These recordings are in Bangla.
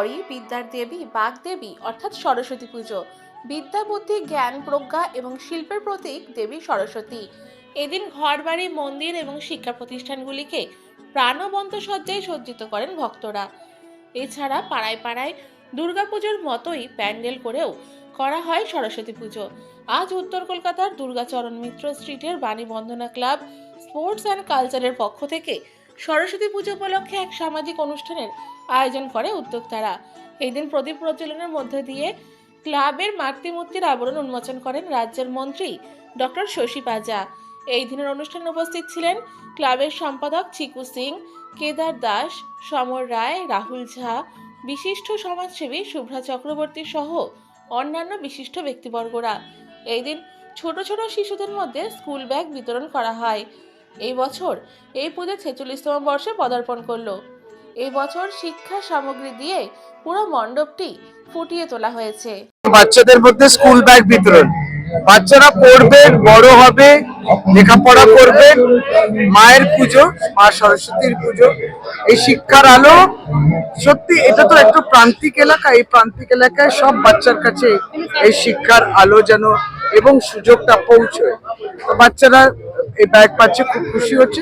পরই বিদ্যার দেবী বাগদেবী অর্থাৎ সরস্বতী পুজো। বিদ্যা বুদ্ধি, জ্ঞান, প্রজ্ঞা এবং শিল্পের প্রতীক দেবী সরস্বতী। এদিন ঘরবাড়ি, মন্দির এবং শিক্ষা প্রতিষ্ঠানগুলিকে প্রাণবন্ত সজ্জায় সজ্জিত করেন ভক্তরা। এছাড়া পাড়ায় পাড়ায় দুর্গাপুজোর মতোই প্যান্ডেল করেও করা হয় সরস্বতী পুজো। আজ উত্তর কলকাতার দুর্গাচরণ মিত্র স্ট্রিটের বাণী বন্দনা ক্লাব, স্পোর্টস অ্যান্ড কালচারের পক্ষ থেকে সরস্বতী পুজো উপলক্ষে এক সামাজিক অনুষ্ঠানের আয়োজন করে উদ্যোক্তারা। এই দিন প্রদীপ প্রজ্বলনের মধ্য দিয়ে ক্লাবের মাতৃমূর্তির আবরণ উন্মোচন করেন রাজ্যের মন্ত্রী ডক্টর শশী পাজা। এই দিনের অনুষ্ঠানে উপস্থিত ছিলেন ক্লাবের সম্পাদক চিকু সিং, কেদার দাস, সমর রায়, রাহুল ঝা, বিশিষ্ট সমাজসেবী শুভ্রা চক্রবর্তী সহ অন্যান্য বিশিষ্ট ব্যক্তিবর্গরা। এই দিন ছোট ছোট শিশুদের মধ্যে স্কুল ব্যাগ বিতরণ করা হয়। এই বছর এই পুজো ছেচল্লিশতম বর্ষে পদার্পণ করল। এই বছর শিক্ষা সামগ্রী দিয়ে পুরো মণ্ডপটি ফুটিয়ে তোলা হয়েছে। বাচ্চাদের মধ্যে স্কুল ব্যাগ বিতরণ। বাচ্চারা পড়বে, বড় হবে, লেখাপড়া করবে। মায়ের পুজো, মা সরস্বতীর পুজো। এই শিক্ষার আলো, সত্যি এটা তো একটু প্রান্তিক এলাকা। এই প্রান্তিক এলাকায় সব বাচ্চার কাছে এই শিক্ষার আলো যেন এবং সুযোগটা পৌঁছয়। তো বাচ্চারা এই ব্যাগ পাচ্ছে, খুব খুশি হচ্ছে।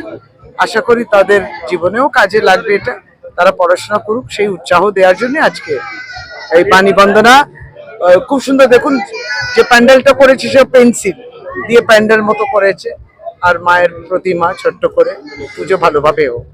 আশা করি তাদের জীবনেও কাজে লাগবে এটা। তারা পড়াশোনা করুক, সেই উৎসাহ দেওয়ার জন্য আজকে এই পানি বন্দনা খুব সুন্দর দেখুন, যে প্যান্ডেলটা করেছে সে পেন্সিল দিয়ে প্যান্ডেল মতো করেছে, আর মায়ের প্রতিমা ছোট্ট করে, পুজো ভালোভাবে হোক।